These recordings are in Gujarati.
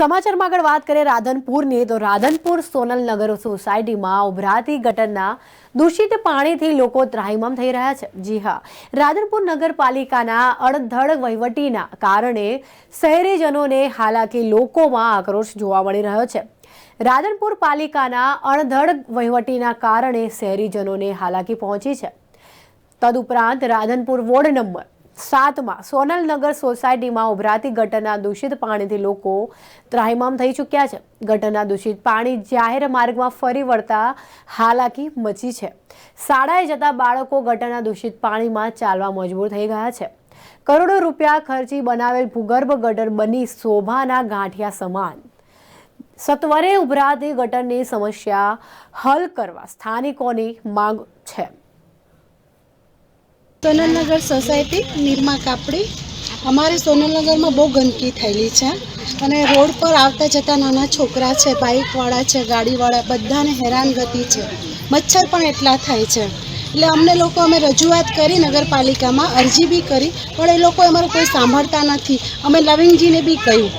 સમાચારમાં આગળ વાત કરીએ રાધનપુરની, તો રાધનપુર સોનલનગર સોસાયટીમાં ઉભરાતી ગટરના દૂષિત પાણીથી લોકો ત્રાહિમામ થઈ રહ્યા છે. જી હા, રાધનપુર નગરપાલિકાના અડધડ વહીવટીના કારણે શહેરીજનોને હાલાકી લોકોમાં આક્રોશ જોવા મળી રહ્યો છે. રાધનપુર પાલિકાના અણધડ વહીવટીના કારણે શહેરીજનોને હાલાકી પહોંચી છે. તદુપરાંત રાધનપુર વોર્ડ નંબર સાતમાં સોનલનગર સોસાયટીમાં ઉભરાતી ગટરના દૂષિત પાણીથી લોકો ત્રાહિમામ થઈ ચૂક્યા છે. ગટરના દૂષિત પાણી જાહેર માર્ગમાં ફરી વળતા હાલાકી મચી છે. શાળાએ જતા બાળકો ગટરના દૂષિત પાણીમાં ચાલવા મજબૂર થઈ ગયા છે. કરોડો રૂપિયા ખર્ચી બનાવેલ ભૂગર્ભ ગટર બની શોભાના ગાંઠિયા સમાન. સત્વરે ઉભરાતી ગટરની સમસ્યા હલ કરવા સ્થાનિકોની માંગ છે. સોનલનગર સોસાયટી, નિરમા કાપડી. અમારે સોનલનગરમાં બહુ ગંદકી થયેલી છે અને રોડ પર આવતા જતા નાના છોકરા છે, બાઇકવાળા છે, ગાડીવાળા, બધાને હેરાનગતિ છે. મચ્છર પણ એટલા થાય છે. એટલે અમને લોકો અમે રજૂઆત કરી નગરપાલિકામાં અરજી બી કરી, પણ એ લોકો અમારું કોઈ સાંભળતા નથી. અમે લવિંગજીને બી કહ્યું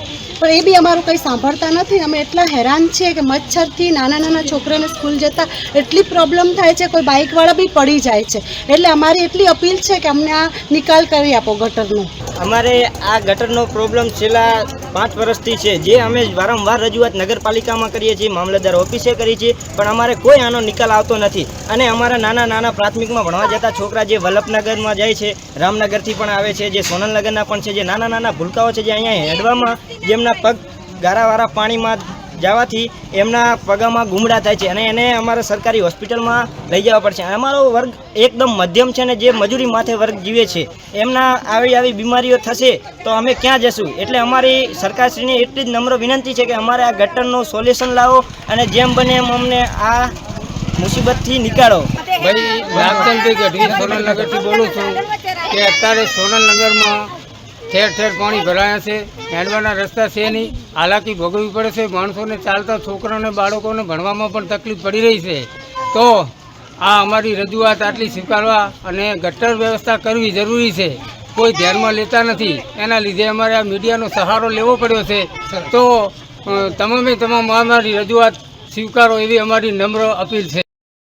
પણ એ બી અમારું કંઈ સાંભળતા નથી. અમે એટલા હેરાન છીએ કે મચ્છરથી નાના નાના છોકરાને સ્કૂલ જતા એટલી પ્રોબ્લેમ થાય છે, કોઈ બાઇકવાળા બી પડી જાય છે. એટલે અમારી એટલી અપીલ છે કે અમને આ નિકાલ કરી આપો ગટરનો. અમારે આ ગટરનો પ્રોબ્લેમ છેલ્લા પાંચ વર્ષથી છે. જે અમે વારંવાર રજૂઆત નગરપાલિકામાં કરીએ છીએ, મામલતદાર ઓફિસે કરી છે પણ અમારે કોઈ આનો નિકાલ આવતો નથી. અને અમારા નાના નાના પ્રાથમિકમાં ભણવા જતા છોકરા જે વલ્લભનગરમાં જાય છે, રામનગરથી પણ આવે છે, જે સોનલનગરના પણ છે, જે નાના નાના ભૂલકાઓ છે જે અહીંયા હેડવામાં, જેમના પગ ગારાવાળા પાણીમાં જવાથી એમના પગામાં ગુમડા થાય છે અને એને અમારે સરકારી હોસ્પિટલમાં લઈ જવા પડશે. અમારો વર્ગ એકદમ મધ્યમ છે ને જે મજૂરી માથે વર્ગ જીવે છે, એમના આવી આવી બીમારીઓ થશે તો અમે ક્યાં જશું? એટલે અમારી સરકારશ્રીને એટલી જ નમ્ર વિનંતી છે કે અમારે આ ગટરનું સોલ્યુશન લાવો અને જેમ બને એમ અમને આ મુસીબતથી નીકાળો. ભાઈ લાભચંદભાઈ ગઢવી બોલું છું કે અત્યારે સોનલનગરમાં ઠેર ઠેર પાણી ભરાયા છે. હેડવાના રસ્તા છે નહીં. હાલાકી ભોગવવી પડે છે. માણસોને ચાલતા છોકરાઓને બાળકોને ભણવામાં પણ તકલીફ પડી રહી છે. તો આ અમારી રજૂઆત આટલી સ્વીકારવા અને ગટર વ્યવસ્થા કરવી જરૂરી છે. કોઈ ધ્યાનમાં લેતા નથી. એના લીધે અમારે આ મીડિયાનો સહારો લેવો પડ્યો છે. તો તમામે તમામ અમારી રજૂઆત સ્વીકારો એવી અમારી નમ્ર અપીલ છે.